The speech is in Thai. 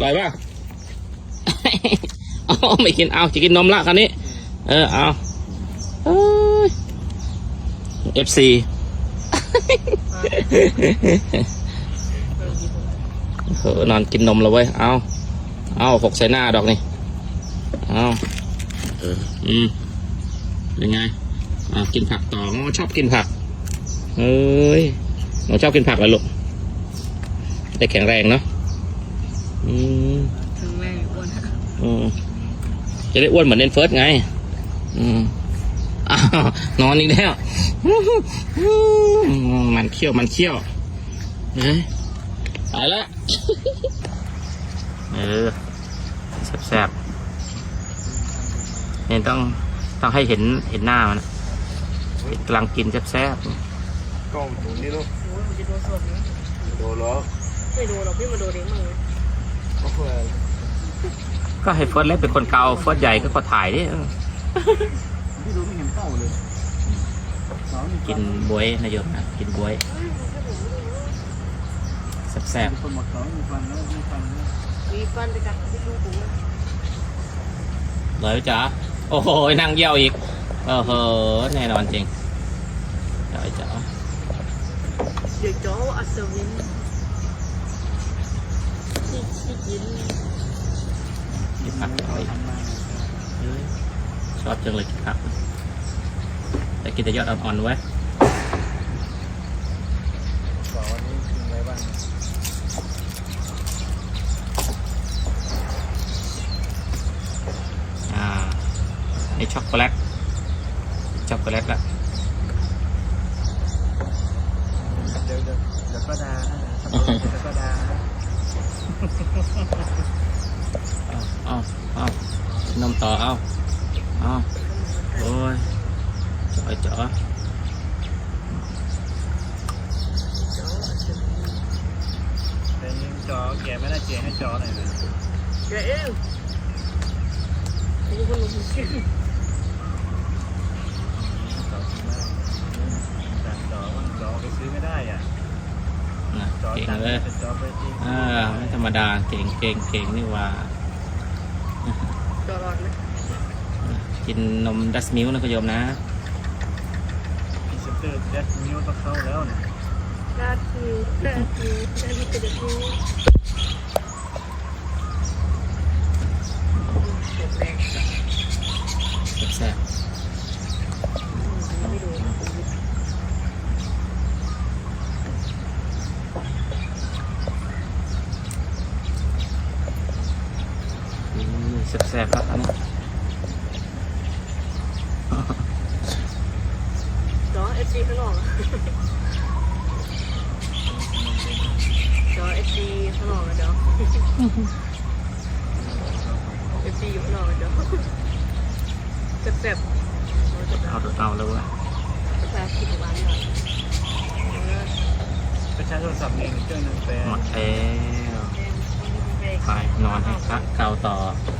อร่อยป่ะ เอาไม่กินเอาจะกินนมละคราวนี้ เออเอาเอฟซีเออนอนกินนมแล้วเว้ย เอาเอาหกใส่หน้าดอกนี่ เอาเอออืมเป็นไง อ่า กินผักต่ออ๋อชอบกินผัก เอ้ยหนูชอบกินผักเหรอลูกได้แข็งแรงเนาะ อืมถึงแม่อ้วนอืมจะได้อ้วนเหมือนเนนเฟิร์สไง อืมอ้าวนอนอีกแล้วอืมมันเขี้ยวมันเขี้ยวเฮ้ยไปละเออแซ่บๆเนี่ยต้องต้องให้เห็นเห็นหน้ามันอะกำลังกินแซ่บกล้องตรงนี้เนาะโอ้ยมันจะโดนสดไหมโดนล้อไม่โดนหรอกพี่มาโดนเองมึงโอ้โหๆ ก็ให้เฟิร์สเล็กเป็นคนเกาเฟิร์สใหญ่ก็ขอถ่ายดิเออพี่ดูไม่เห็นเป้าเลยกินบวยนายกนะกินบวยแซ่บคนหมดเขาไม่ฟันแล้วไม่ฟันแล้วมีฟันไปกัดที่ลูกผมๆเลยจ๋าโอ้โหนั่งเยี่ยวอีกโอ้โหแน่นอนจริงเดี๋ยวจ๋าเดี๋ยวจ้ออัศวินที่ที่กิน กินผักเอาอีกเอ้ยชอบจังเลยกินผักแต่กินแต่ยอดอ่อนๆไว้สองวันนี้กินอะไรบ้างอ่านี่ช็อกโกแลตช็อกโกแลตละเดี๋ยวเดี๋ยวเดี๋ยวก็ดาเดี๋ยวก็ดา เอาเอาเอานมต่อเอาเอาโอ้ยจ่อยจ๋อ แต่ยังจอแกไม่ได้เจให้จอหน่อยเลย เดี๋ยวเองนี่คนลงมือกิน จอกินได้แต่จอมันจอไปซื้อไม่ได้อ่ะ นะ จอ เก่ง ตัง เลย แต่จอไปจริง อ่าไม่ธรรมดาเก่งเก่งเก่งนี่หว่า จอรอดไหมกินนมดัสมิลนะคุณโยมนะพรีเซนเตอร์แจ็คมิวต้องเข้าแล้วเนี่ยดาคิวดาคิวดาคิวกระเด็นคิวแรง แซ่บ ไม่ดู ๆอืม แซ่บๆครับอันนี้จอเอฟซีข้างนอกอะจอเอฟซีข้างนอกอะจอเอฟซีอยู่ข้างนอกอะจอเจ็บๆเอาเอาเลยว่ะภาษาคิดหวานหน่อยเออไปใช้โทรศัพท์เองเครื่องนึงแต่หมดแล้วไปนอนให้พักเกาต่อเ